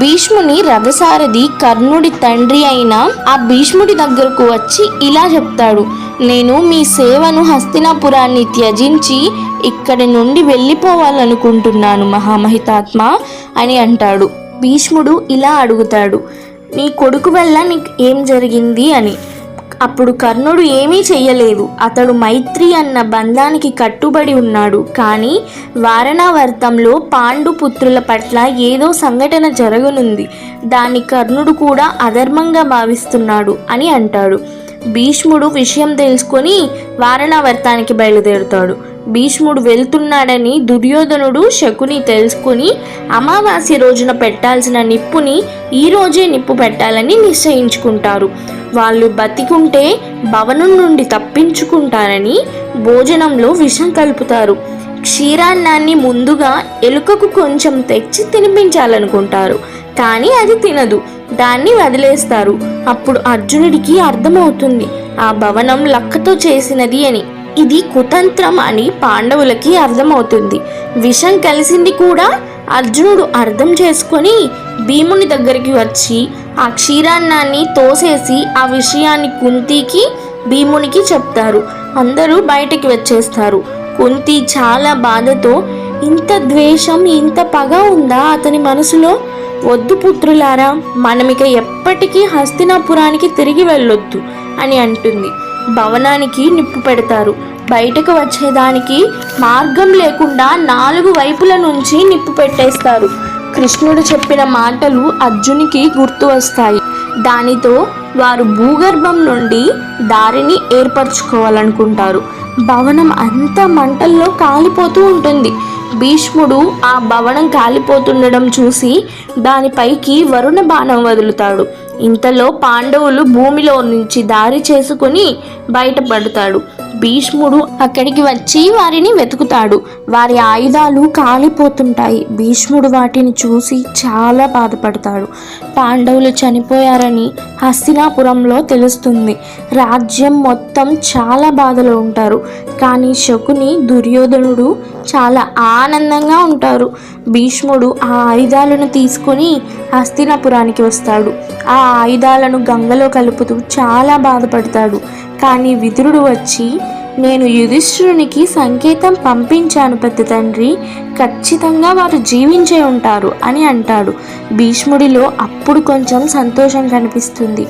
భీష్ముని రథసారథి కర్ణుడి తండ్రి అయిన ఆ భీష్ముడి దగ్గరకు వచ్చి ఇలా చెప్తాడు నేను మీ సేవను హస్తినాపురాన్ని త్యజించి ఇక్కడి నుండి వెళ్ళిపోవాలనుకుంటున్నాను మహామహితాత్మ అని అంటాడు. భీష్ముడు ఇలా అడుగుతాడు నీ కొడుకు వల్ల నీకు ఏం జరిగింది? అని. అప్పుడు కర్ణుడు ఏమీ చెయ్యలేదు. అతడు మైత్రి అన్న బంధానికి కట్టుబడి ఉన్నాడు. కానీ వారణావర్తంలో పాండు పుత్రుల పట్ల ఏదో సంఘటన జరగనుంది. దాన్ని కర్ణుడు కూడా అధర్మంగా భావిస్తున్నాడు అని అంటాడు. భీష్ముడు విషయం తెలుసుకొని వారణావర్తానికి బయలుదేరుతాడు. భీష్ముడు వెళ్తున్నాడని దుర్యోధనుడు శకుని తెలుసుకుని అమావాస్య రోజున పెట్టాల్సిన నిప్పుని ఈ రోజే నిప్పు పెట్టాలని నిశ్చయించుకుంటారు. వాళ్ళు బతికుంటే భవనం నుండి తప్పించుకుంటారని భోజనంలో విషం కలుపుతారు. క్షీరాన్నాన్ని ముందుగా ఎలుకకు కొంచెం తెచ్చి తినిపించాలనుకుంటారు. కానీ అది తినదు. దాన్ని వదిలేస్తారు. అప్పుడు అర్జునుడికి అర్థమవుతుంది. ఆ భవనం లక్కతో చేసినది అని. ఇది కుతంత్రం అని పాండవులకి అర్థమవుతుంది. విషం కలిసింది కూడా అర్జునుడు అర్థం చేసుకొని భీముని దగ్గరికి వచ్చి ఆ క్షీరాన్నాన్ని తోసేసి ఆ విషయాన్ని కుంతికి భీమునికి చెప్తారు. అందరూ బయటికి వచ్చేస్తారు. కుంతి చాలా బాధతో ఇంత ద్వేషం ఇంత పగ ఉందా అతని మనసులో? వద్దు పుత్రులారా మనమిక ఎప్పటికీ హస్తినాపురానికి తిరిగి వెళ్ళొద్దు అని అంటుంది. భవనానికి నిప్పు పెడతారు. బయటకు వచ్చేదానికి మార్గం లేకుండా నాలుగు వైపుల నుంచి నిప్పు పెట్టేస్తారు. కృష్ణుడు చెప్పిన మాటలు అర్జునికి గుర్తు వస్తాయి. దానితో వారు భూగర్భం నుండి దారిని ఏర్పరచుకోవాలనుకుంటారు. భవనం అంతా మంటల్లో కాలిపోతూ ఉంటుంది. భీష్ముడు ఆ భవనం కాలిపోతుండడం చూసి దానిపైకి వరుణ బాణం వదులుతాడు. ఇంతలో పాండవులు భూమిలో నుంచి దారి చేసుకుని బయటపడతాడు. భీష్ముడు అక్కడికి వచ్చి వారిని వెతుకుతాడు. వారి ఆయుధాలు కాలిపోతుంటాయి. భీష్ముడు వాటిని చూసి చాలా బాధపడతాడు. పాండవులు చనిపోయారని హస్తినాపురంలో తెలుస్తుంది. రాజ్యం మొత్తం చాలా బాధలో ఉంటారు. కానీ శకుని దుర్యోధనుడు చాలా ఆనందంగా ఉంటారు. భీష్ముడు ఆ ఆయుధాలను తీసుకొని హస్తినాపురానికి వస్తాడు. ఆ ఆయుధాలను గంగలో కలుపుతూ చాలా బాధపడతాడు. కానీ విదురుడు వచ్చి నేను యుధిష్ఠిరునికి సంకేతం పంపించాను పెద్ద తండ్రి. ఖచ్చితంగా వారు జీవించే ఉంటారు అని అంటాడు. భీష్ముడిలో అప్పుడు కొంచెం సంతోషం కనిపిస్తుంది.